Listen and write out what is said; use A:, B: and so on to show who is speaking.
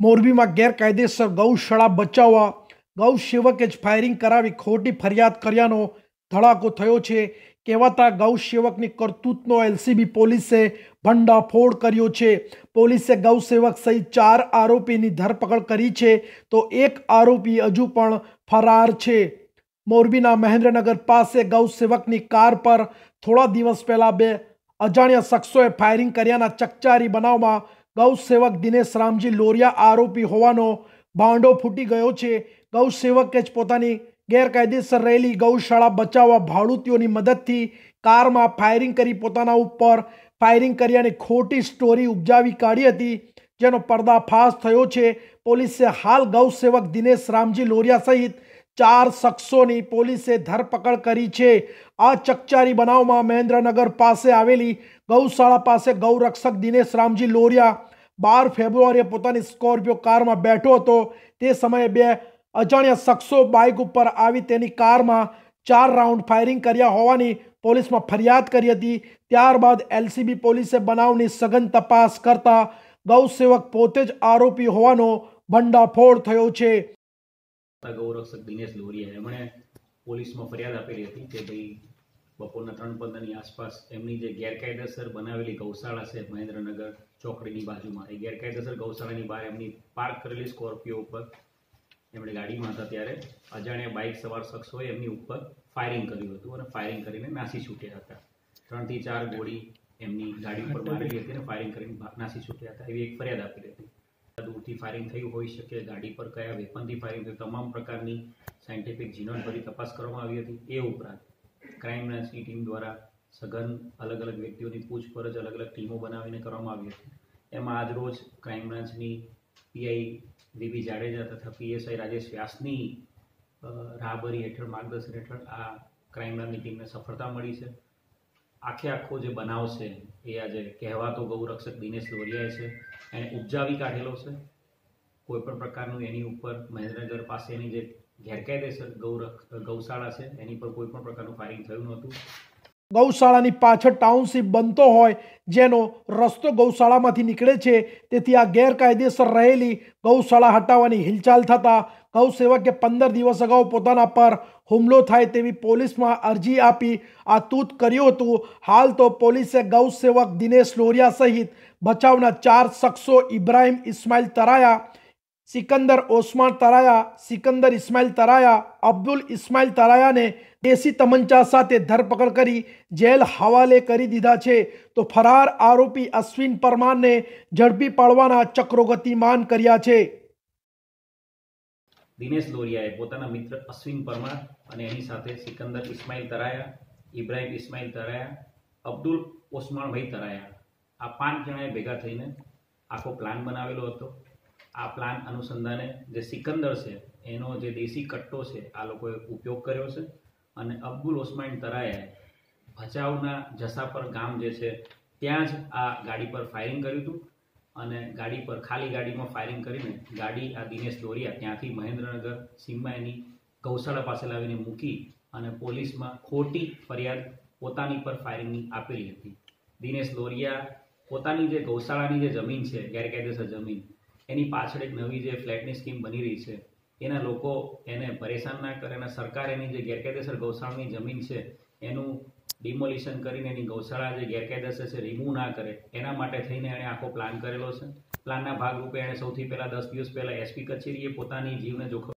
A: મોરબીમાં ગેરકાયદેસર ગૌશાળા બચાવવા ગૌ સેવકે જ ફાયરિંગ કરાવી ખોટી ફરિયાદ કર્યાનો ધડાકો થયો છે. કહેવાતા ગૌ સેવકની કરતૂતનો એલસીબી પોલીસે ભંડાફોડ કર્યો છે. પોલીસે ગૌ સેવક સહિત ચાર આરોપીની ધરપકડ કરી છે. તો એક આરોપી હજુ પણ ફરાર છે. મોરબીના મહેન્દ્રનગર પાસે ગૌ સેવકની કાર પર થોડા દિવસ પહેલા બે અજાણ્યા શખ્સોએ ફાયરિંગ કર્યાના ચકચારી બનાવમાં ગૌ સેવક દિનેશ રામજી લોરિયા આરોપી હોવાનો ભાંડો ફૂટી ગયો છે. ગૌસેવકે જ પોતાની ગેરકાયદેસર રહેલી ગૌશાળા બચાવવા ભાડૂતીઓની મદદથી કારમાં ફાયરિંગ કરી પોતાના ઉપર ફાયરિંગ કરી અને ખોટી સ્ટોરી ઉપજાવી કાઢી હતી, જેનો પર્દાફાશ થયો છે. પોલીસે હાલ ગૌસેવક દિનેશ રામજી લોરિયા સહિત ચાર શખ્સોની પોલીસે ધરપકડ કરી છે. આ ચકચારી બનાવમાં મહેન્દ્રનગર પાસે આવેલી ગૌશાળા પાસે ગૌરક્ષક દિનેશ રામજી લોરિયા બાર ફેબ્રુઆરીએ પોતાની સ્કોર્પિયો કારમાં બેઠો હતો. તે સમયે બે અજાણ્યા શખ્સો બાઇક ઉપર આવી તેની કારમાં ચાર રાઉન્ડ ફાયરિંગ કર્યા હોવાની પોલીસમાં ફરિયાદ કરી હતી. ત્યારબાદ એલસીબી પોલીસે બનાવની સઘન તપાસ કરતા ગૌસેવક પોતે જ આરોપી હોવાનો ભંડાફોડ થયો છે.
B: ગૌરક્ષક દિનેશ લોરિયા એમણે પોલીસમાં ફરિયાદ આપેલી હતી કે ભાઈ બપોરના ત્રણ પંદરની આસપાસ એમની જે ગેરકાયદેસર બનાવેલી ગૌશાળા છે મહેન્દ્રનગર ચોકડીની બાજુમાં એ ગેરકાયદેસર ગૌશાળાની બહાર એમની પાર્ક કરેલી સ્કોર્પિયો ઉપર એમણે ગાડીમાં હતા ત્યારે અજાણ્યા બાઇક સવાર શખ્સોએ એમની ઉપર ફાયરિંગ કર્યું હતું અને ફાયરિંગ કરીને નાસી છૂટ્યા હતા. ત્રણથી ચાર ગોળી એમની ગાડી ઉપર મારેલી હતી અને ફાયરિંગ કરીને નાસી છૂટ્યા હતા એવી એક ફરિયાદ આપેલી હતી. દૂરથી ફાયરિંગ થયું હોઈ શકે, ગાડી પર કયા વેપનથી ફાયરિંગ થયું, તમામ પ્રકારની સાયન્ટિફિક ઝીણવટભરી તપાસ કરવામાં આવી હતી. એ ઉપરાંત ક્રાઇમ બ્રાન્ચની ટીમ દ્વારા સઘન અલગ અલગ વ્યક્તિઓની પૂછપરછ, અલગ અલગ ટીમો બનાવીને કરવામાં આવી હતી. એમાં આજરોજ ક્રાઇમ બ્રાન્ચની પીઆઈ વીબી જાડેજા તથા પીએસઆઈ રાજેશ વ્યાસની રાહબરી હેઠળ, માર્ગદર્શન હેઠળ આ ક્રાઇમ બ્રાન્ચની ટીમને સફળતા મળી છે. આખે આખો જે બનાવ છે, એ આજે કહેવાતો ગૌરક્ષક દિનેશ લોરિયાએ છે. એણે ઉપજાવી કાઢેલો છે. કોઈ પણ પ્રકારનું એની ઉપર મહેન્દ્રનગર પાસેની જે ગેરકાયદેસર ગૌરક્ષ ગૌશાળા છે, એની પર કોઈ પણ પ્રકારનું ફાયરિંગ થયું નહોતું.
A: ગૌશાળાની પાછળ ટાઉનશીપ બનતો હોય, જેનો રસ્તો ગૌશાળામાંથી નીકળે છે, તેથી આ ગેરકાયદેસર રહેલી ગૌશાળા હટાવવાની હિલચાલ થતાં ગૌસેવકે પંદર દિવસ અગાઉ પોતાના પર હુમલો થાય તેવી પોલીસમાં અરજી આપી આ તૂત કર્યું હતું. હાલ તો પોલીસે ગૌસેવક દિનેશ લોરિયા સહિત બચાવના ચાર શખ્સો ઇબ્રાહિમ ઇસ્માઇલ તરાયા, સિકંદર ઓસમાન તરાયા, સિકંદર ઇસ્માઇલ તરાયા, અબ્દુલ ઇસ્માઇલ તરાયાને દેશી તમંચા સાથે ધરપકડ કરી જેલ હવાલે કરી દીધા છે. તો ફરાર આરોપી અશ્વિન પરમારને ઝડપી પાડવાના ચક્રો ગતિમાન કર્યા છે.
B: દિનેશ લોરિયાએ પોતાના મિત્ર અશ્વિન પરમાર અને એની સાથે સિકંદર ઇસ્માઇલ તરાયા, ઇબ્રાહિમ ઇસ્માઇલ તરાયા, અબ્દુલ ઓસમાણભાઈ તરાયા. આ પાંચ જણાએ ભેગા થઈને આખો પ્લાન બનાવેલો હતો. આ પ્લાન અનુસંધાને જે સિકંદર છે, એનો જે દેશી કટ્ટો છે, આ લોકોએ ઉપયોગ કર્યો છે અને અબ્દુલ ઓસમાન તરાયાએ ભચાઉના જસાપર ગામ જે છે, ત્યાં જ આ ગાડી પર ફાયરિંગ કર્યું હતું. અને ગાડી પર, ખાલી ગાડીમાં ફાયરિંગ કરીને ગાડી આ દિનેશ દોરિયા ત્યાંથી મહેન્દ્રનગર સીમમાં એની ગૌશાળા પાસે લાવીને મૂકી અને પોલીસમાં ખોટી ફરિયાદ પોતાની પર ફાયરિંગની આપેલી હતી. દિનેશ લોરિયા પોતાની જે ગૌશાળાની જે જમીન છે, ગેરકાયદેસર જમીન, એની પાછળ એક નવી જે ફ્લેટની સ્કીમ બની રહી છે. એના લોકો એને પરેશાન ના કરે અને સરકાર એની જે ગેરકાયદેસર ગૌશાળાની જમીન છે એનું ડિમોલિશન કરીને એની ગૌશાળા જે ગેરકાયદેસર છે રિમૂવ ના કરે, એના માટે થઈને એણે આખો પ્લાન કરેલો છે. પ્લાનના ભાગરૂપે એણે સૌથી પહેલાં દસ દિવસ પહેલાં એસપી કચેરીએ પોતાની જીવને જોખમ